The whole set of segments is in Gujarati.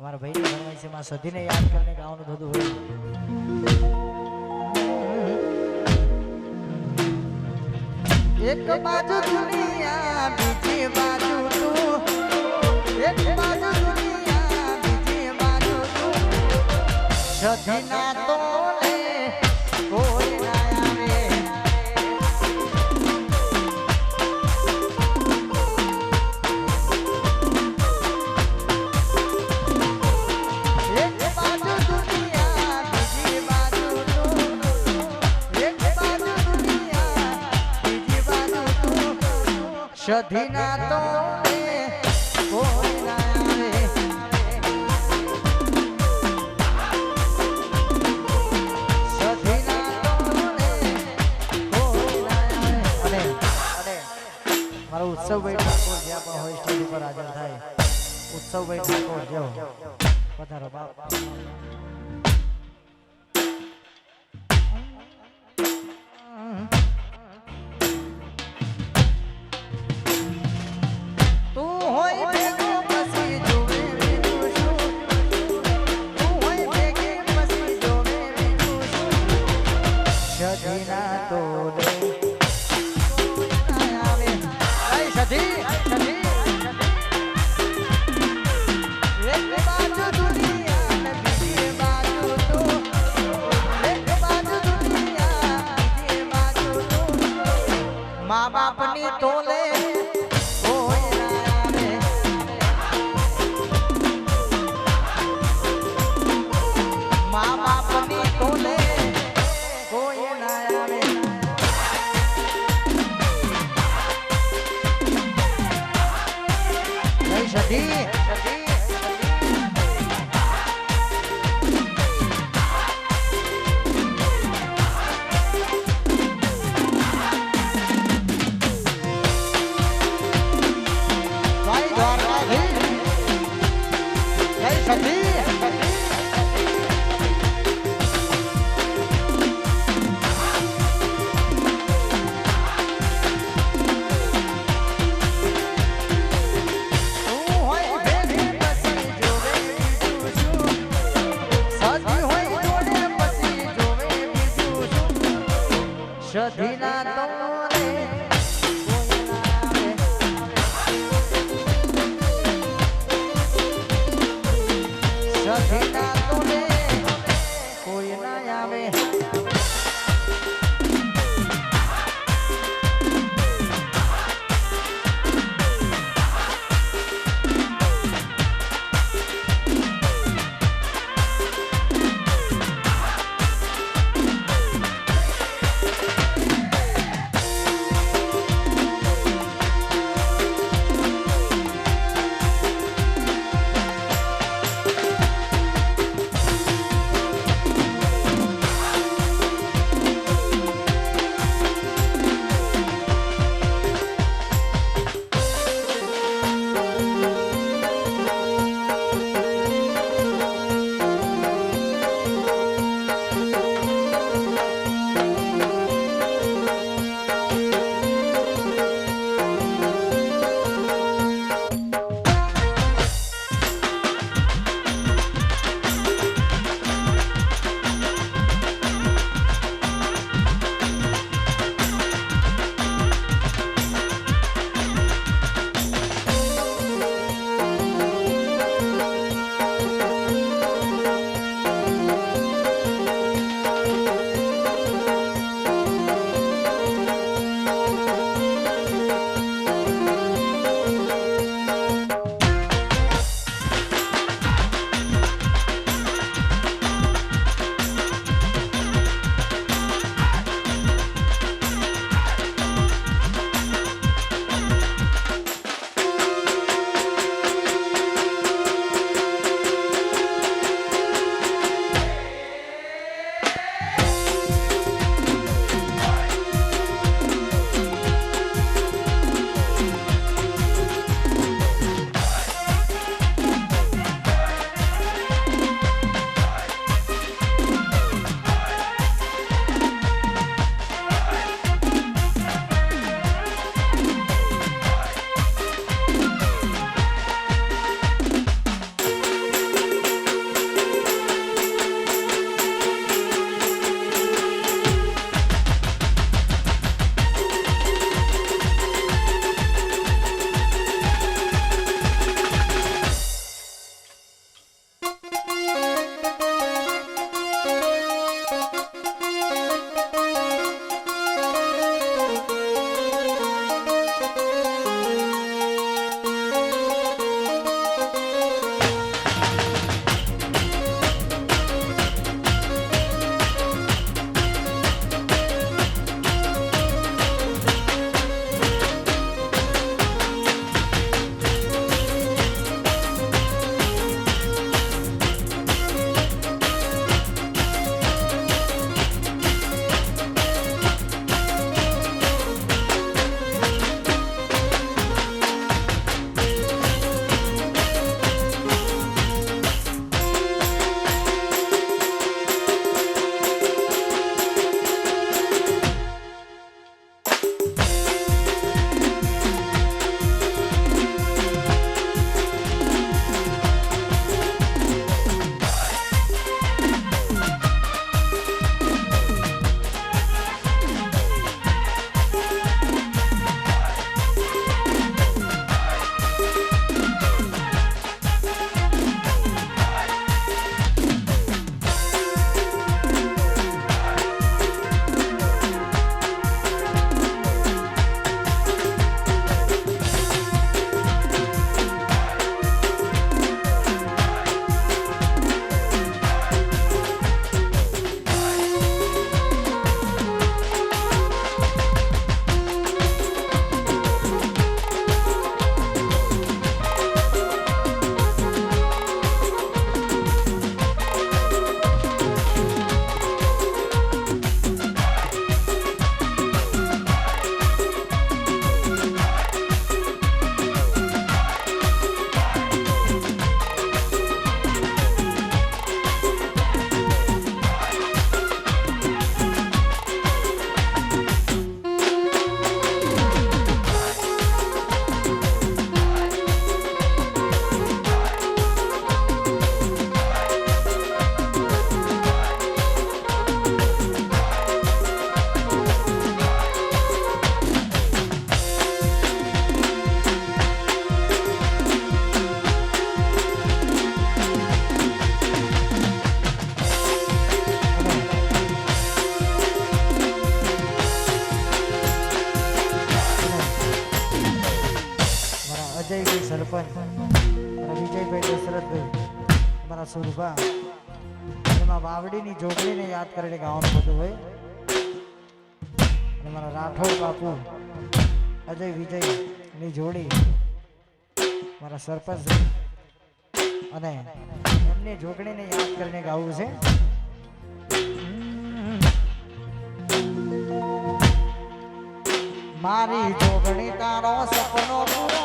અમારા ભાઈ ફરમાઈશમાં સધીને યાદ કરીને ગાવાનું થતું હોય. એક બાજુ દુનિયા, બીજી બાજુ એક બાજુ દુનિયા, બીજી બાજુ સધીના તો અધીના તો મારો ઉત્સવભાઈ ઠાકોર જ્યાં પણ હોય, સ્ટેજ ઉપર હાજર થાય. ઉત્સવભાઈ ઠાકોર જેવો. વધારો બાપ. મા બાપની તોલે બાપુ અજય વિજયની જોડી, મારા સરપંચ અને એમની જોગણીને યાદ કરીને ગાવું છે. મારી જોગણી તારો સપનો પૂરો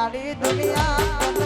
તારી દુનિયા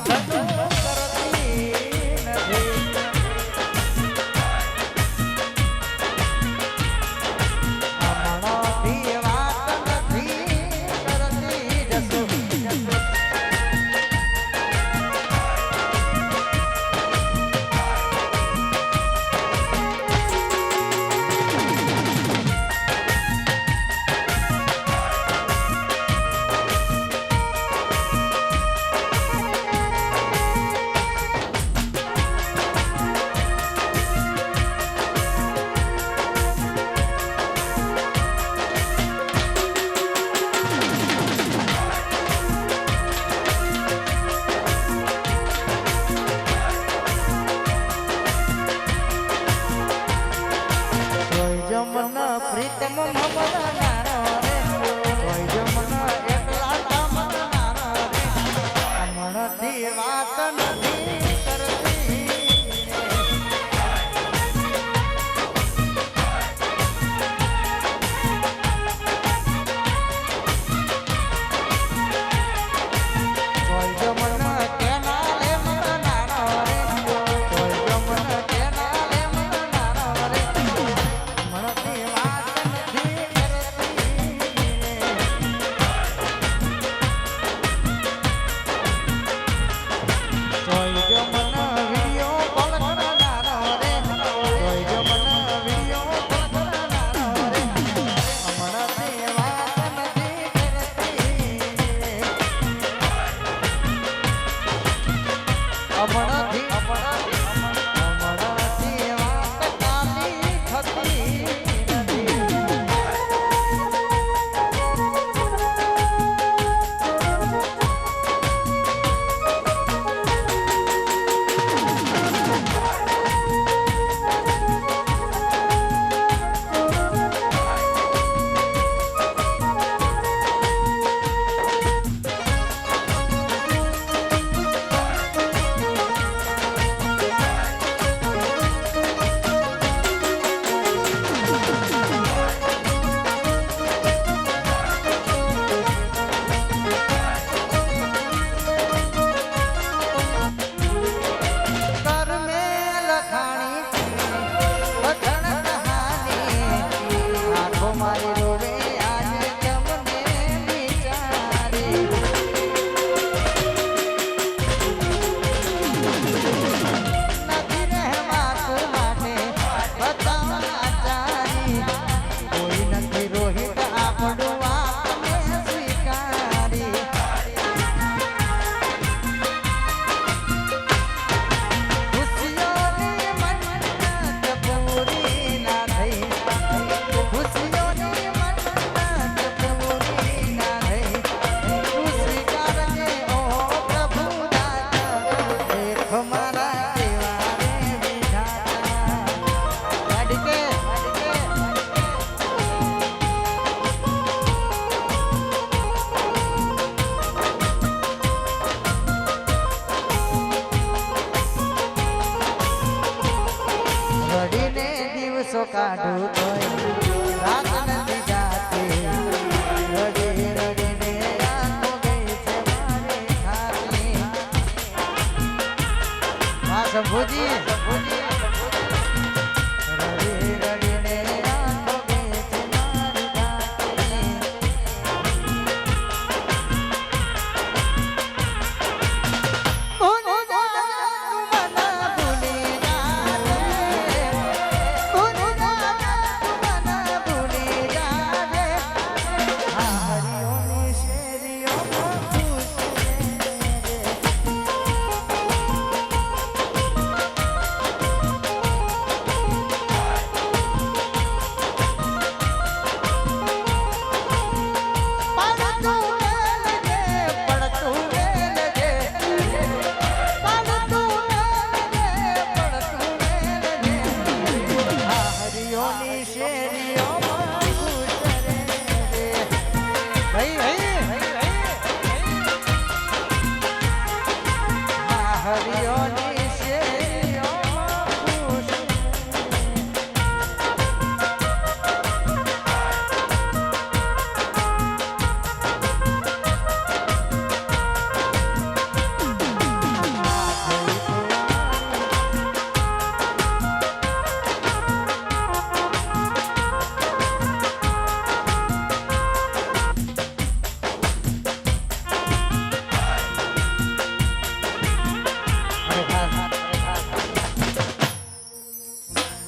ધન નથી વાત નથી. શંભુજી શંભુજી